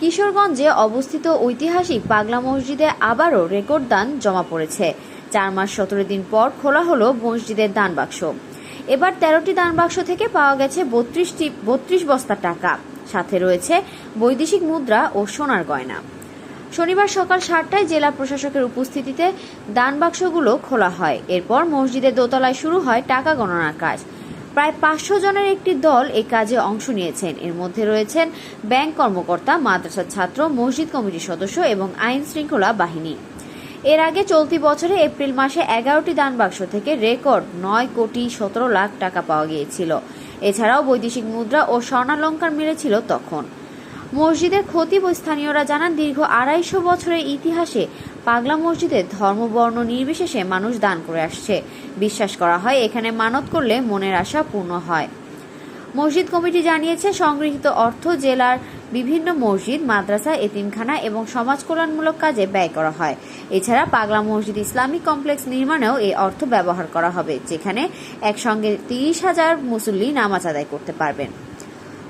কিশোরগঞ্জে অবস্থিত ঐতিহাসিক পাগলা মসজিদে আবারও রেকর্ড দান জমা পড়েছে। চার মাস সতেরো দিন পর খোলা হলো মসজিদের দান বাক্স। এবার তেরোটি দান বাক্স থেকে পাওয়া গেছে বত্রিশটি, বত্রিশ বস্তা টাকা। সাথে রয়েছে বৈদেশিক মুদ্রা ও সোনার গয়না। শনিবার সকাল সাতটায় জেলা প্রশাসকের উপস্থিতিতে দান বাক্সগুলো খোলা হয়। এরপর মসজিদের দোতলায় শুরু হয় টাকা গণনার কাজ। প্রায় পাঁচশো জনের একটি দল এই কাজে অংশ নিয়েছেন। এর মধ্যে রয়েছেন ব্যাংক কর্মকর্তা মাদ্রাসার ছাত্র, মসজিদ কমিটির সদস্য এবং আইন শৃঙ্খলা বাহিনী। এর আগে চলতি বছরে এপ্রিল মাসে এগারোটি দান বাক্স থেকে রেকর্ড নয় কোটি সতেরো লাখ টাকা পাওয়া গিয়েছিল। এছাড়াও বৈদেশিক মুদ্রা ও স্বর্ণালঙ্কার মিলেছিল তখন। মসজিদের খতিব স্থানীয়রা জানান, দীর্ঘ আড়াইশো বছরের ইতিহাসে পাগলা মসজিদে ধর্মবর্ণ নির্বিশেষে মানুষ দান করে আসছে। বিশ্বাস করা হয়, এখানে মানত করলে মনের আশা পূর্ণ হয়। মসজিদ কমিটি জানিয়েছে, সংগৃহীত অর্থ জেলার বিভিন্ন মসজিদ, মাদ্রাসা, এতিমখানা এবং সমাজ কল্যাণমূলক কাজে ব্যয় করা হয়। এছাড়া পাগলা মসজিদ ইসলামিক কমপ্লেক্স নির্মাণেও এই অর্থ ব্যবহার করা হবে, যেখানে একসঙ্গে তিরিশ হাজার মুসল্লি নামাজ আদায় করতে পারবেন।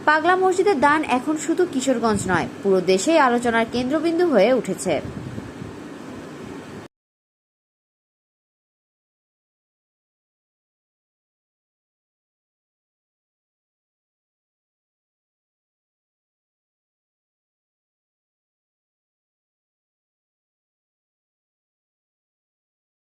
পাগলা মসজিদের দান এখন শুধু কিশোরগঞ্জ নয় পুরো দেশেই আলোচনার কেন্দ্রবিন্দু হয়ে উঠেছে।